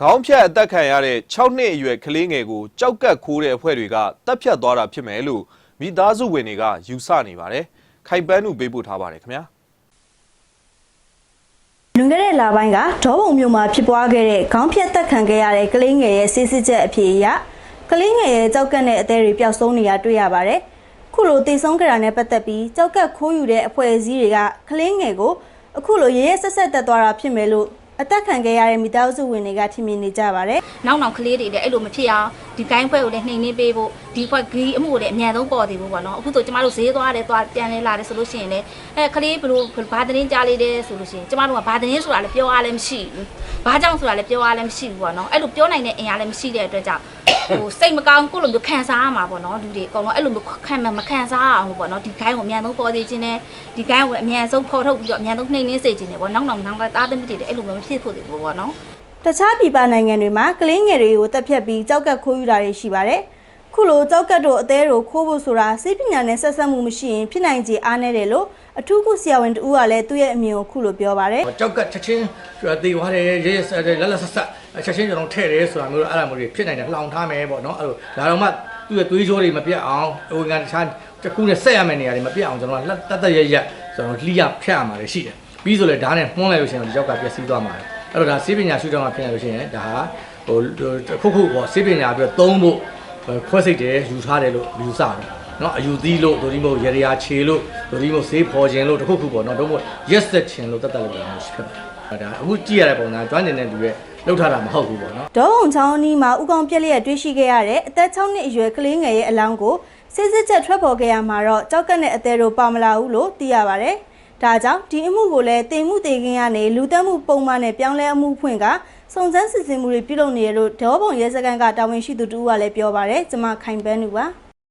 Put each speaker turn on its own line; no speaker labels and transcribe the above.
ခေါင်းဖြတ်အသက်ခံရတဲ့6နှစ်အရွယ်ကလေးငယ်ကိုကြောက်ကတ်ခိုးတဲ့အဖွဲ့တွေကတပ်ဖြတ်သွားတာဖြစ်မယ်လို့မိသားစုဝင်တွေကယူဆနေပါတယ်။ခိုင်ပန်းနုပေးပို့ထားပါတယ်ခင်ဗျာ။
လွန်ခဲ့တဲ့လပိုင်းကဒေါပုံမြို့မှာဖြစ်ပွားခဲ့တဲ့ခေါင်းဖြတ်တက်ခံခဲ့ရတဲ့ကလေးငယ်ရဲ့ဆေးစစ်ချက်အဖြစ်အရကလေးငယ်ရဲ့ကြောက်ကတ်နဲ့အသေးတွေပျောက်ဆုံးနေတာတွေ့ရပါတယ်။ခုလိုတည်ဆုံးကြတာနဲ့ပတ်သက်ပြီးကြောက်ကတ်ခိုးယူတဲ့အဖွဲ့အစည်းတွေကကလေးငယ်ကိုအခုလိုရဲရဲဆက်ဆက်တက်သွားတာဖြစ်မယ်လို့ အသက်ခံခဲ့ရတဲ့မိသားစုဝင်တွေကထင်မြင်နေကြပါတယ်။
နောက်နောက်ကလေးတွေလည်းအဲ့လိုမဖြစ်အောင်ဒီကိုင်းဖွဲကိုလည်းနှိမ်နှင်းပေးဖို့ဒီဖွဲဂီအမှုကိုလည်းအမြန်ဆုံးပေါ်တည်ဖို့ပေါ့နော်အခုဆိုကျမတို့ဈေးသွားတယ်သွားပြန်လဲလာတယ်ဆိုလို့ရှိရင်လည်းအဲကလေးဘယ်လိုဘာသတင်းကြားလေးတယ်ဆိုလို့ရှိရင်ကျမတို့ကဘာသတင်းဆိုတာလည်းပြောရလည်းမရှိဘူးဘာကြောင့်ဆိုတာလည်းပြောရလည်းမရှိဘူးပေါ့နော်အဲ့လိုပြောနိုင်တဲ့အင်အားလည်းမရှိတဲ့အတွက်ကြောင့် ဟိုစိတ်မကောင်းကိုလိုမျိုးခံစားရမှာပေါ့နော်လူတွေအကုန်လုံးအဲ့လိုမျိုးခံမခံစားရအောင်ပေါ့နော်ဒီကိုင်းကိုအမြန်ဆုံးပေါ်တည်ခြင်းနဲ့ဒီကိုင်းကိုအမြန်ဆုံးဖော်ထုတ်ပြီးတော့အမြန်ဆုံးနှိမ်နှင်းစေခြင်းနဲ့ပေါ့နောက်နောက်နောက်ကသားသမီးတွေလည်းအဲ့လိုမျိုးမဖြစ်ဖို့တည်ဖို့ပေါ့နော်
တခြားပြည်ပနိုင်ငံတွေမှာကလေးငယ်တွေကိုတက်ဖြတ်ပြီးကြောက်ကတ်ခိုးယူတာတွေရှိပါတယ်။ခုလိုကြောက်ကတ်တို့အသေးတို့ခိုးဖို့ဆိုတာစိပညာနဲ့ဆက်ဆက်မှုမရှိရင်ဖြစ်နိုင်ခြေအားနည်းတယ်လို့အထူးကုဆရာဝန်တူကလည်းသူ့ရဲ့အမြင်ကိုခုလိုပြောပါတယ်
ကြောက်ကချက်ချင်းတေသွားတယ်ရဲရဲဆက်လက်လက်ဆက်ဆက် ချက်ချင်းကျွန်တော်ထည့်တယ်ဆိုတာမျိုးအဲ့ဒါမျိုးတွေဖြစ်နိုင်တယ်လှောင်ထားမယ်ပေါ့နော်အဲ့လိုဒါတော့မှသူ့ရဲ့သွေးကြောတွေမပြတ်အောင်ဟိုကန်တခြားတစ်ခုနဲ့ဆက်ရမယ့်နေရာတွေမပြတ်အောင်ကျွန်တော်လက်တက်တက်ရရကျွန်တော်လှိရဖြတ်ရမှာရှိတယ်ပြီးဆိုလဲဓာတ်နဲ့မှုန်းလိုက်လို့ရှိရင်ဒီကြောက်ကပျက်စီးသွားမှာအဲ့တော့ဒါဆေးပညာရှုထောင့်မှာဖြစ်နေလို့ရှိရင်ဒါဟာဟိုခုခုပေါ့ဆေးပညာပြီးတော့သုံးဖို့ခွဲစိတ်တယ်ယူထားတယ်လို့ယူဆတယ်နော်အယူသီးလို့ဒိုဒီမို့ရေရာခြေလို့ဒိုဒီမို့ဆေးဖော်ခြင်းလို့တခုခုပေါ့နော်တော့မို့ရက်ဆက်ခြင်းလို့တတ်တတ်လို့ပြောလို့ဖြစ်ပါတယ်ဒါအခုကြည့်ရတဲ့ပုံစံကျွမ်းကျင်တဲ့လူရဲ့ လောက်ထားတာမဟုတ်ဘူးပေါ့နော်။
ဒေါုံချောင်းအနီးမှာဥကောင်ပြက်လျက်တွေ့ရှိခဲ့ရတဲ့အသက်6နှစ်အရွယ်ကလေးငယ်ရဲ့အလောင်းကိုစစ်စစ်ချက်ထွက်ပေါ်ခဲ့ရမှာတော့ကြောက်ကတ်နဲ့အသေးတို့ပါမလာဘူးလို့သိရပါတယ်။ဒါကြောင့်ဒီအမှုကိုလည်းတင်မှုတေခင်းကနေလူတက်မှုပုံမှန်နဲ့ပြောင်းလဲအမှုဖွင့်ကစုံစမ်းစစ်ဆေးမှုတွေပြုလုပ်နေရလို့ဒေါဘုံရဲစခန်းကတာဝန်ရှိသူတူကလည်းပြောပါတယ်။ကျွန်မခိုင်ပန်းသူပါ။